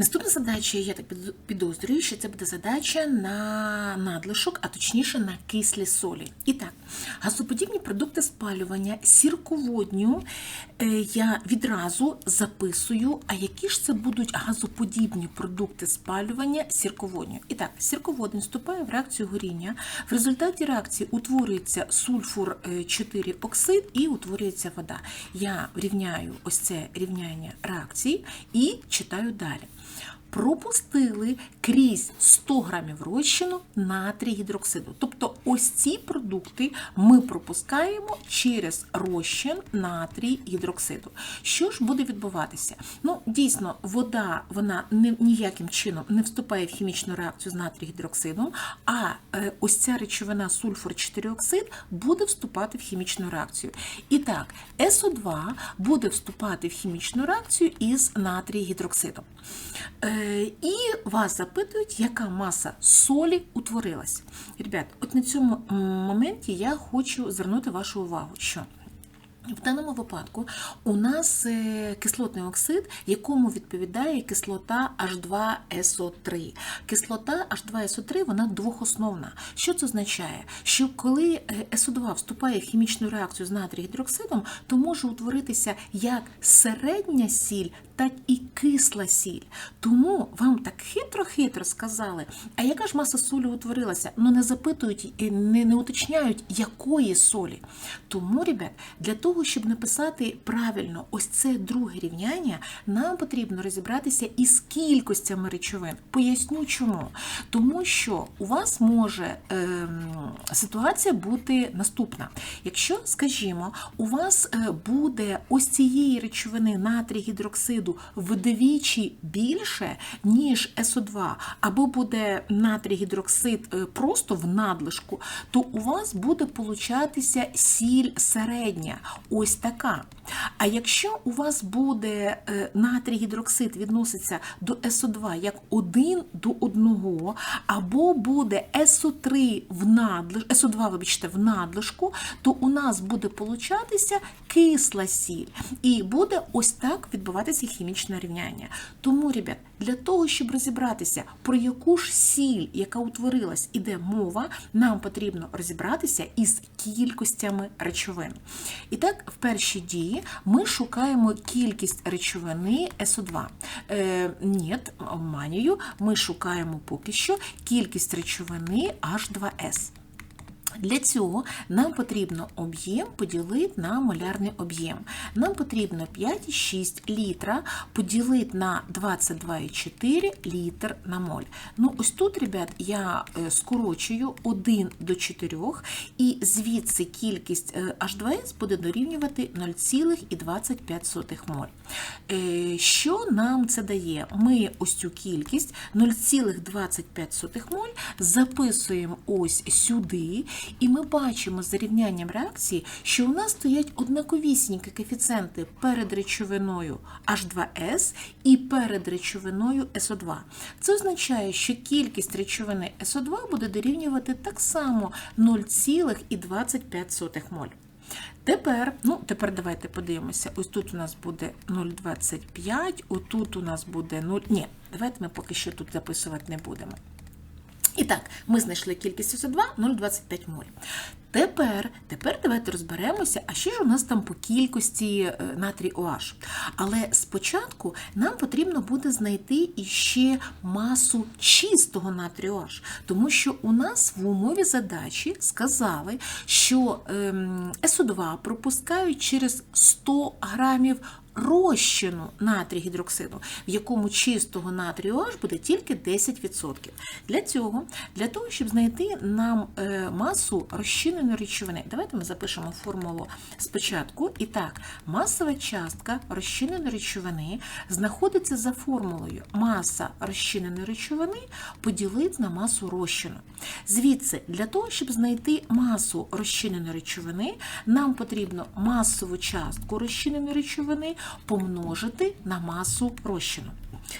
Наступна задача, я так під- підозрюю, що це буде задача на надлишок, а точніше на кислі солі. І так, газоподібні продукти спалювання сірководню е, я відразу записую, а які ж це будуть газоподібні продукти спалювання сірководню. І так, сірководень вступає в реакцію горіння. В результаті реакції утворюється сульфур 4 оксид і утворюється вода. Я рівняю ось це рівняння реакції і читаю далі. Пропустили крізь 100 грамів розчину натрій гідроксиду. Тобто ось ці продукти ми пропускаємо через розчин натрій гідроксиду. Що ж буде відбуватися? Ну, дійсно, вода вона ніяким чином не вступає в хімічну реакцію з натрій гідроксидом, а е, ось ця речовина сульфур 4 оксид буде вступати в хімічну реакцію. І так, СО2 буде вступати в хімічну реакцію із натрій гідроксидом. Е, і вас запитують, яка маса солі утворилась. Ребят, от на цьому моменті я хочу звернути вашу увагу, що в даному випадку у нас е, кислотний оксид, якому відповідає кислота H2SO3. Кислота H2SO3 вона двохосновна. Що це означає? Що коли е, СО2 вступає в хімічну реакцію з натрій гідроксидом, то може утворитися як середня сіль, так і кисла сіль. Тому вам так хитро-хитро сказали, а яка ж маса солі утворилася? Ну не запитують не, не уточняють, якої солі. Тому, ребят, для того, щоб написати правильно ось це друге рівняння, нам потрібно розібратися із кількостями речовин. Поясню чому. Тому що у вас може ем, ситуація бути наступна. Якщо, скажімо, у вас е, буде ось цієї речовини натрій гідроксиду вдвічі більше, ніж СО2, або буде натрій гідроксид е, просто в надлишку, то у вас буде получатися сіль середня, ось така. А якщо у вас буде е, натрій гідроксид відноситься до СО2 як 1 до 1, або буде СО3 в надлишку, СО2, вибачте, в надлишку, то у нас буде получатися кисла сіль. І буде ось так відбуватися хімічне рівняння. Тому, ребят, для того, щоб розібратися, про яку ж сіль, яка утворилась, іде мова, нам потрібно розібратися із кількостями речовин. І так, в першій дії ми шукаємо кількість речовини СО2. Е, ні, обманюю, ми шукаємо поки що кількість речовини H2S. Для цього нам потрібно об'єм поділити на молярний об'єм. Нам потрібно 5,6 літра поділити на 22,4 літр на моль. Ну, ось тут, ребят, я е, скорочую 1 до 4, і звідси кількість е, H2S буде дорівнювати 0,25 моль. Е, Що нам це дає? Ми ось цю кількість 0,25 моль записуємо ось сюди, і ми бачимо за рівнянням реакції, що у нас стоять однаковісінькі коефіцієнти перед речовиною H2S і перед речовиною SO2. Це означає, що кількість речовини SO2 буде дорівнювати так само 0,25 моль. Тепер, ну, тепер давайте подивимося. Ось тут у нас буде 0,25, отут у нас буде 0. Ні, давайте ми поки що тут записувати не будемо. І так, ми знайшли кількість СО2 0,25 моль. Тепер, тепер давайте розберемося, а що ж у нас там по кількості е, натрій OH. Але спочатку нам потрібно буде знайти іще масу чистого натрію OH, тому що у нас в умові задачі сказали, що ем, СО2 пропускають через 100 грамів розчину натрій гідроксиду, в якому чистого натрію OH буде тільки 10%. Для цього, для того, щоб знайти нам е, масу розчиненої речовини, давайте ми запишемо формулу спочатку. І так, масова частка розчиненої речовини знаходиться за формулою маса розчиненої речовини поділити на масу розчину. Звідси, для того, щоб знайти масу розчиненої речовини, нам потрібно масову частку розчиненої речовини помножити на масу розчину.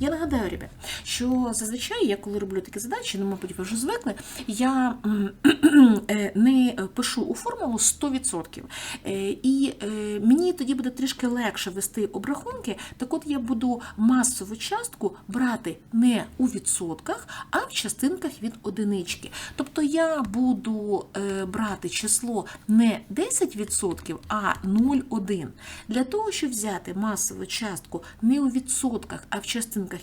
Я нагадаю, ребят, що зазвичай я коли роблю такі задачі, ну, мабуть, ви вже звикли, я е, не пишу у формулу 100%. Е, І е, мені тоді буде трішки легше вести обрахунки. Так от я буду масову частку брати не у відсотках, а в частинках від одинички. Тобто я буду брати число не 10%, а 0,1. Для того, щоб взяти масову частку не у відсотках, а в частинках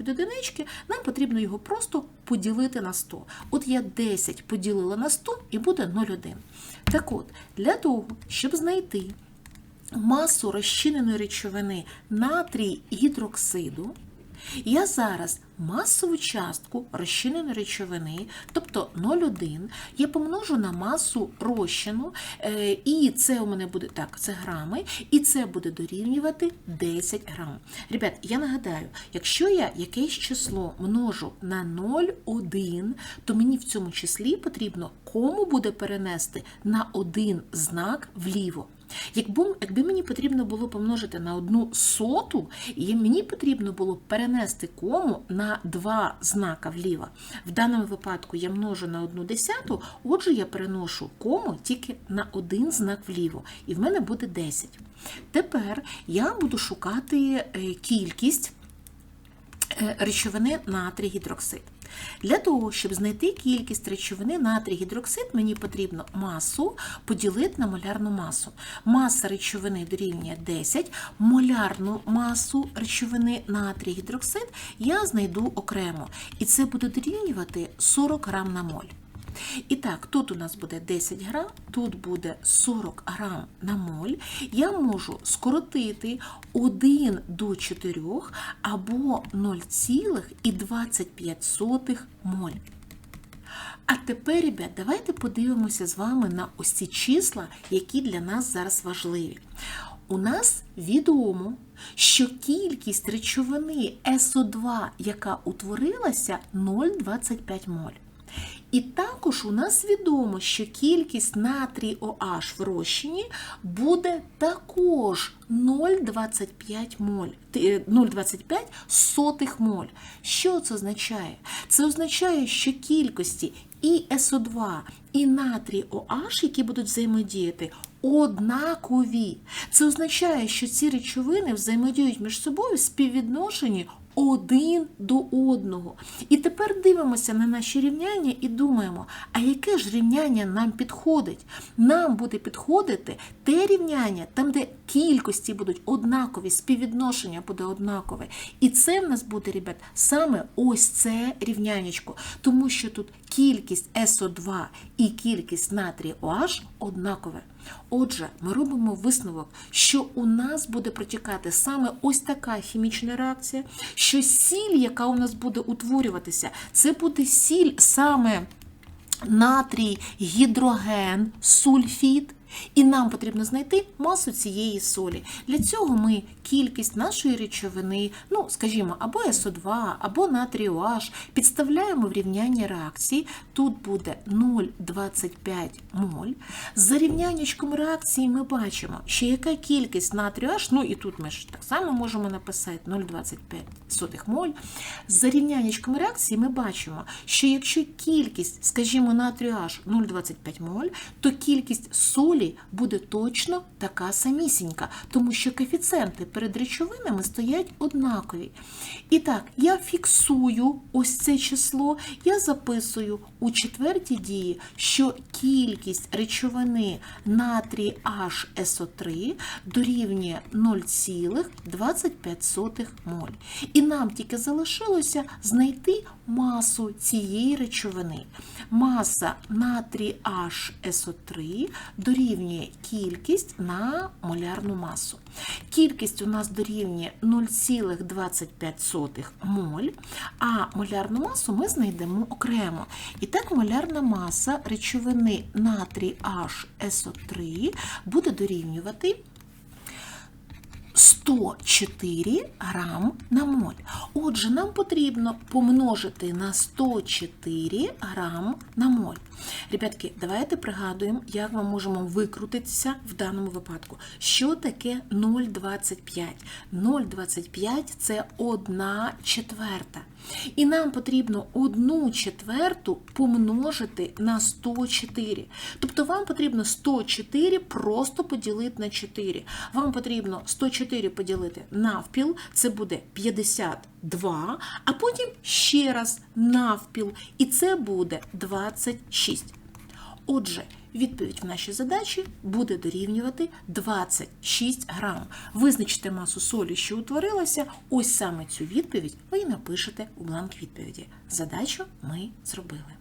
від одинички, нам потрібно його просто поділити на 100. От я 10 поділила на 100 і буде 0,1. Так от, для того, щоб знайти масу розчиненої речовини натрій гідроксиду, я зараз масову частку розчиненої речовини, тобто 0,1, я помножу на масу розчину, е, і це у мене буде так, це грами, і це буде дорівнювати 10 грам. Ребят, я нагадаю, якщо я якесь число множу на 0,1, то мені в цьому числі потрібно кому буде перенести на один знак вліво. Якби, якби мені потрібно було помножити на одну соту, і мені потрібно було перенести кому на два знака вліво. В даному випадку я множу на одну десяту, отже, я переношу кому тільки на один знак вліво, і в мене буде 10. Тепер я буду шукати е, кількість е, речовини натрій гідроксид. Для того, щоб знайти кількість речовини натрій гідроксид, мені потрібно масу поділити на молярну масу. Маса речовини дорівнює 10, молярну масу речовини натрій гідроксид я знайду окремо. І це буде дорівнювати 40 грам на моль. І так, тут у нас буде 10 грам, тут буде 40 грам на моль. Я можу скоротити 1 до 4 або 0,25 моль. А тепер, ребят, давайте подивимося з вами на ось ці числа, які для нас зараз важливі. У нас відомо, що кількість речовини СО2, яка утворилася, 0,25 моль. І також у нас відомо, що кількість натрій OH в розчині буде також 0,25 моль, е, 0,25 сотих моль. Що це означає? Це означає, що кількості і СО2, і натрій OH, які будуть взаємодіяти, однакові. Це означає, що ці речовини взаємодіють між собою в співвідношенні один до одного. І тепер дивимося на наші рівняння і думаємо, а яке ж рівняння нам підходить? Нам буде підходити те рівняння, там, де кількості будуть однакові, співвідношення буде однакове. І це в нас буде, ребят, саме ось це рівнянечко, тому що тут кількість СО2 і кількість натрію OH однакове. Отже, ми робимо висновок, що у нас буде протікати саме ось така хімічна реакція, що сіль, яка у нас буде утворюватися, це буде сіль саме натрій, гідроген, сульфід. І нам потрібно знайти масу цієї солі. Для цього ми кількість нашої речовини, ну, скажімо, або СО2, або натрію OH, підставляємо в рівняння реакції. Тут буде 0,25 моль. За рівняннячком реакції ми бачимо, що яка кількість натрію OH, ну і тут ми ж так само можемо написати 0,25 моль. За рівняннячком реакції ми бачимо, що якщо кількість, скажімо, натрію OH 0,25 моль, то кількість солі буде точно така самісінька, тому що коефіцієнти перед речовинами стоять однакові. І так, я фіксую ось це число, я записую у четвертій дії, що кількість речовини натрій HSO3 дорівнює 0,25 моль. І нам тільки залишилося знайти масу цієї речовини. Маса натрій HSO3 дорівнює кількість на молярну масу. Кількість у нас дорівнює 0,25 моль, а молярну масу ми знайдемо окремо. І так молярна маса речовини натрій HSO3 буде дорівнювати 104 грам на моль. Отже, нам потрібно помножити на 104 грам на моль. Ребятки, давайте пригадуємо, як ми можемо викрутитися в даному випадку. Що таке 0,25? 0,25 – це 1 четверта. І нам потрібно 1 четверту помножити на 104. Тобто вам потрібно 104 просто поділити на 4. Вам потрібно 104 поділити навпіл, це буде 52, а потім ще раз навпіл, і це буде 26. Отже, відповідь в нашій задачі буде дорівнювати 26 грам. Визначте масу солі, що утворилася. Ось саме цю відповідь ви і напишете у бланк відповіді. Задачу ми зробили.